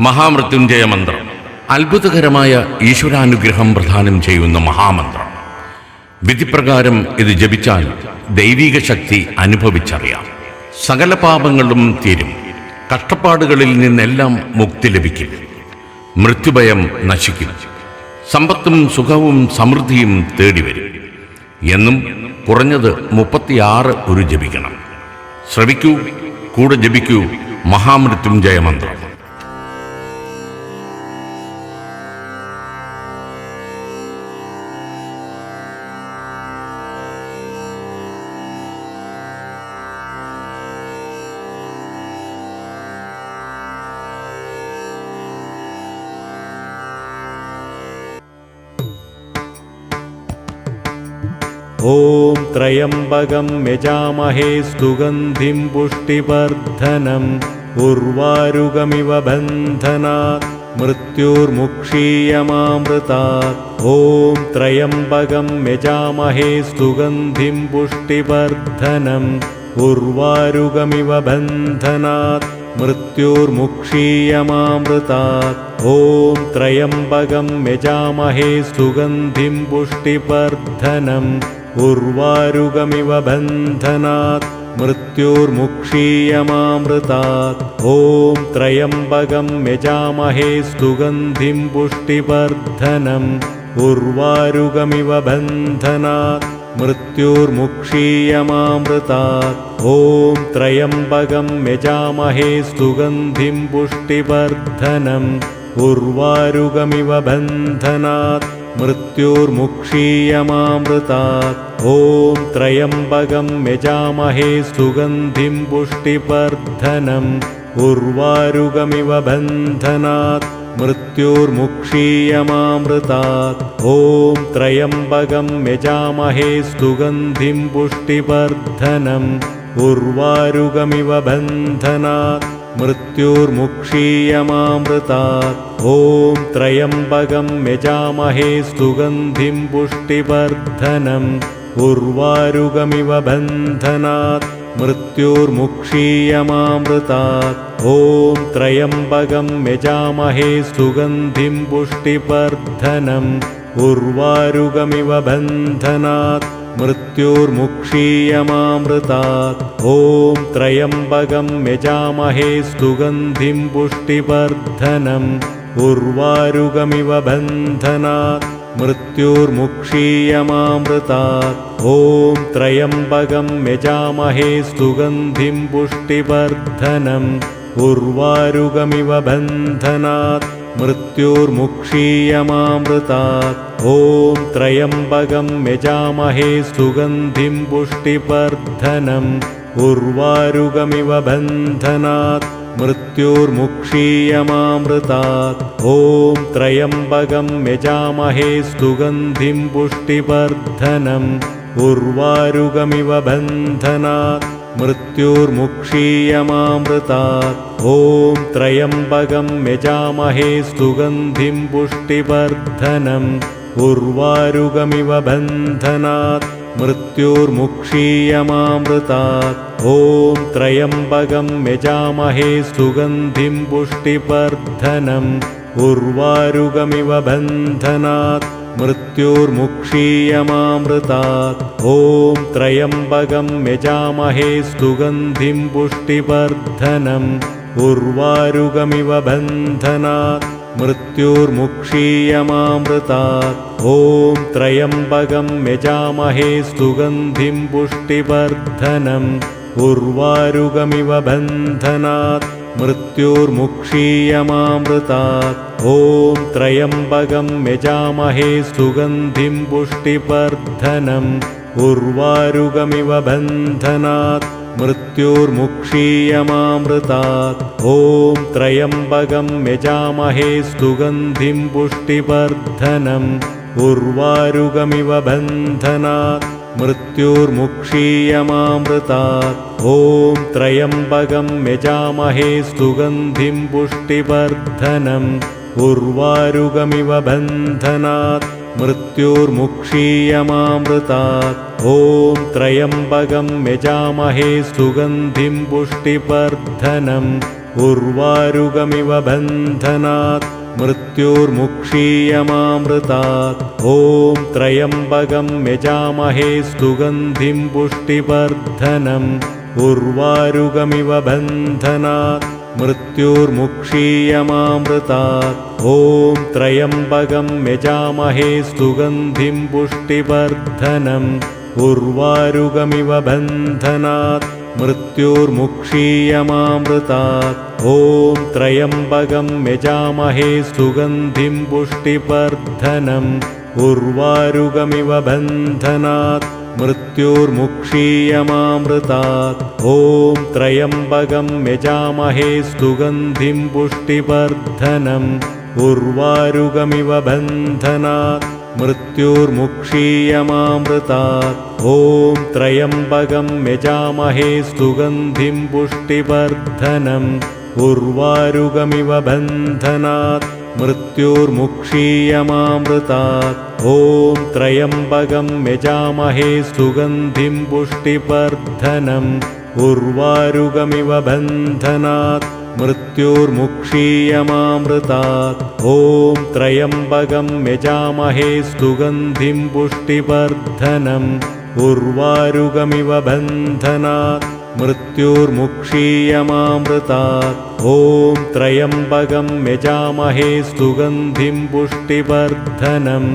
മഹാമൃത്യുഞ്ജയ മന്ത്രം അത്ഭുതകരമായ ഈശ്വരാനുഗ്രഹം പ്രദാനം ചെയ്യുന്ന മഹാമന്ത്രം. വിധിപ്രകാരം ഇത് ജപിച്ചാൽ ദൈവിക ശക്തി അനുഭവിച്ചറിയാം. സകല പാപങ്ങളും തീരും. കഷ്ടപ്പാടുകളിൽ നിന്നെല്ലാം മുക്തി ലഭിക്കും. മൃത്യുഭയം നശിക്കും. സമ്പത്തും സുഖവും സമൃദ്ധിയും തേടിവരും. എന്നും കുറഞ്ഞത് മുപ്പത്തിയാറ് ഒരു ജപിക്കണം. ശ്രവിക്കൂ കൂടെ ജപിക്കൂ മഹാമൃത്യുഞ്ജയ മന്ത്രം ॐ त्र्यम्बकं यजामहे सुगन्धिं पुष्टिवर्धनम् उर्वारुगमिव बन्धनात् मृत्युर्मुक्षीयमामृतात् ॐ त्र्यम्बकं यजामहे सुगन्धिं पुष्टिवर्धनम् उर्वारुगमिव बन्धनात् मृत्युर्मुक्षीयमामृतात् ॐ त्र्यम्बकं यजामहे सुगन्धिं पुष्टिवर्धनम् उर्वारुगमिव बन्धनात् मृत्युर्मुक्षीयमामृतात्। ॐ त्र्यम्बकं यजामहे सुगन्धिं पुष्टिवर्धनम्। उर्वारुगमिव बन्धनात् मृत्युर्मुक्षीयमामृतात्। ॐ त्र्यम्बकं यजामहे सुगन्धिं पुष्टिवर्धनम्। उर्वारुगमिव बन्धनात् मृत्युर्मुक्षीयमामृतात्। ॐ त्र्यम्बकं यजामहे सुगन्धिं पुष्टिवर्धनम् उर्वारुगमिव बन्धनात्। मृत्युर्मुक्षीयमामृतात्। ॐ त्र्यम्बकं यजामहे सुगन्धिं पुष्टिवर्धनम् उर्वारुगमिव बन्धनात् मृत्युर्मुक्षीयमामृतात् ॐ त्र्यम्बकं यजामहे सुगन्धिं पुष्टिवर्धनम् उर्वारुगमिव बन्धनात्। मृत्युर्मुक्षीयमामृतात् ॐ त्र्यम्बकं यजामहे सुगन्धिं पुष्टिवर्धनम् उर्वारुगमिव बन्धनात् मृत्युर्मुक्षीयमामृतात् ॐ त्र्यम्बकं यजामहे सुगन्धिं पुष्टिवर्धनम् उर्वारुगमिव बन्धनात्। मृत्युर्मुक्षीयमामृतात् ॐ त्र्यम्बकं यजामहे सुगन्धिं पुष्टिवर्धनम् उर्वारुगमिव बन्धनात् मृत्युर्मुक्षीयमामृतात्। ॐ त्र्यम्बकं यजामहे सुगन्धिं पुष्टिवर्धनम् उर्वारुगमिव बन्धनात् मृत्युर्मुक्षीयमामृतात्। ॐ त्र्यम्बकं यजामहे सुगन्धिं पुष्टिवर्धनम् उर्वारुगमिव बन्धनात् मृत्युर्मुक्षीयमामृतात् ॐ त्र्यम्बकं यजामहे सुगन्धिं पुष्टिवर्धनम् उर्वारुगमिव बन्धनात्। मृत्युर्मुक्षीयमामृतात् ॐ त्र्यम्बकं यजामहे सुगन्धिं पुष्टिवर्धनम् उर्वारुगमिव बन्धनात् मृत्युर्मुक्षीयमामृतात् ॐ त्र्यम्बकं यजामहे सुगन्धिं पुष्टिवर्धनम् उर्वारुगमिव बन्धनात्। मृत्युर्मुक्षीयमामृतात् ॐ त्र्यम्बकं यजामहे सुगन्धिं पुष्टिवर्धनम् उर्वारुगमिव बन्धनात् मृत्युर्मुक्षीयमामृतात्। ॐ त्र्यम्बकं यजामहे सुगन्धिं पुष्टिवर्धनम् उर्वारुगमिव बन्धनात्। मृत्युर्मुक्षीयमामृतात्। ॐ त्र्यम्बकं यजामहे सुगन्धिं पुष्टिवर्धनम् उर्वारुगमिव बन्धनात् मृत्युर्मुक्षीयमामृतात् ॐ त्र्यम्बकं यजामहे सुगन्धिं पुष्टिवर्धनम् उर्वारुगमिव बन्धनात्। मृत्युर्मुक्षीयमामृतात् ॐ त्र्यम्बकं यजामहे सुगन्धिं पुष्टिवर्धनम् उर्वारुगमिव बन्धनात् मृत्योर्मुक्षीयमामृतात् ॐ त्र्यम्बकं यजामहे सुगन्धिं पुष्टिवर्धनम् उर्वारुगमिव बन्धनात्। मृत्योर्मुक्षीयमामृतात् ॐ त्र्यम्बकं यजामहे सुगन्धिं पुष्टिवर्धनम् उर्वारुगमिव बन्धनात् मृत्योर्मुक्षीयमामृतात्। ॐ त्र्यम्बकं यजामहे सुगन्धिं पुष्टिवर्धनम् उर्वारुगमिव बन्धनात्। मृत्योर्मुक्षीयमामृतात्। ॐ त्र्यम्बकं यजामहे सुगन्धिं पुष्टिवर्धनम् उर्वारुगमिव बन्धनात् मृत्योर्मुक्षीयमामृतात् ॐ त्र्यम्बकं यजामहे सुगन्धिं पुष्टिवर्धनम् उर्वारुगमिव बन्धनात्। मृत्योर्मुक्षीयमामृतात् ॐ त्र्यम्बकं यजामहे सुगन्धिं पुष्टिवर्धनम् उर्वारुगमिव बन्धनात् मृत्योर्मुक्षीयमामृतात् ॐ त्र्यम्बकं यजामहे सुगन्धिं पुष्टिवर्धनम् उर्वारुगमिव बन्धनात्। मृत्योर्मुक्षीयमामृतात् ॐ त्र्यम्बकं यजामहे सुगन्धिं पुष्टिवर्धनम्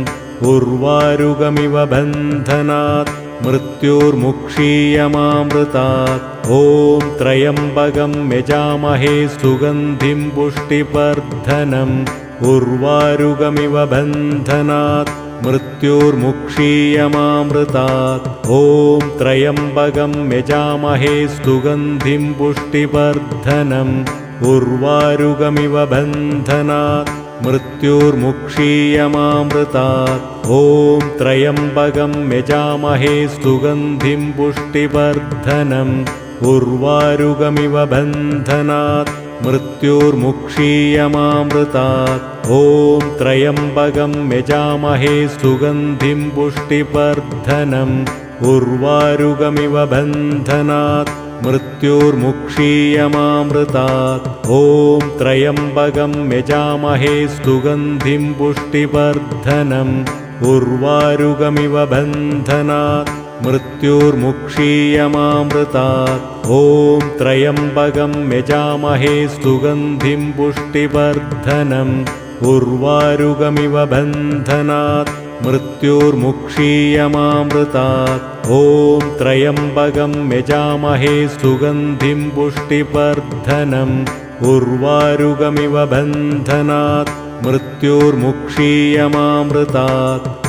उर्वारुगमिव बन्धनात् मृत्योर्मुक्षीयमामृतात्। ॐ त्र्यम्बकं यजामहे सुगन्धिं पुष्टिवर्धनम् उर्वारुगमिव बन्धनात्। मृत्योर्मुक्षीयमामृतात्। ॐ त्र्यम्बकं यजामहे सुगन्धिं पुष्टिवर्धनम् उर्वारुगमिव बन्धनात् मृत्योर्मुक्षीयमामृतात् ॐ त्र्यम्बकं यजामहे सुगन्धिं पुष्टिवर्धनम् उर्वारुगमिव बन्धनात्। मृत्योर्मुक्षीयमामृतात् ॐ त्र्यम्बकं यजामहे सुगन्धिं पुष्टिवर्धनम् उर्वारुगमिव बन्धनात् मृत्योर्मुक्षीयमामृतात् ॐ त्र्यम्बकं यजामहे सुगन्धिं पुष्टिवर्धनम् उर्वारुगमिव बन्धनात्। मृत्योर्मुक्षीयमामृतात् ॐ त्र्यम्बकं यजामहे सुगन्धिं पुष्टिवर्धनम् उर्वारुगमिव बन्धनात् मृत्योर्मुक्षीयमामृतात्। ॐ त्र्यम्बकं यजामहे सुगन्धिं पुष्टिवर्धनम् उर्वारुगमिव बन्धनात्। मृत्योर्मुक्षीयमामृतात्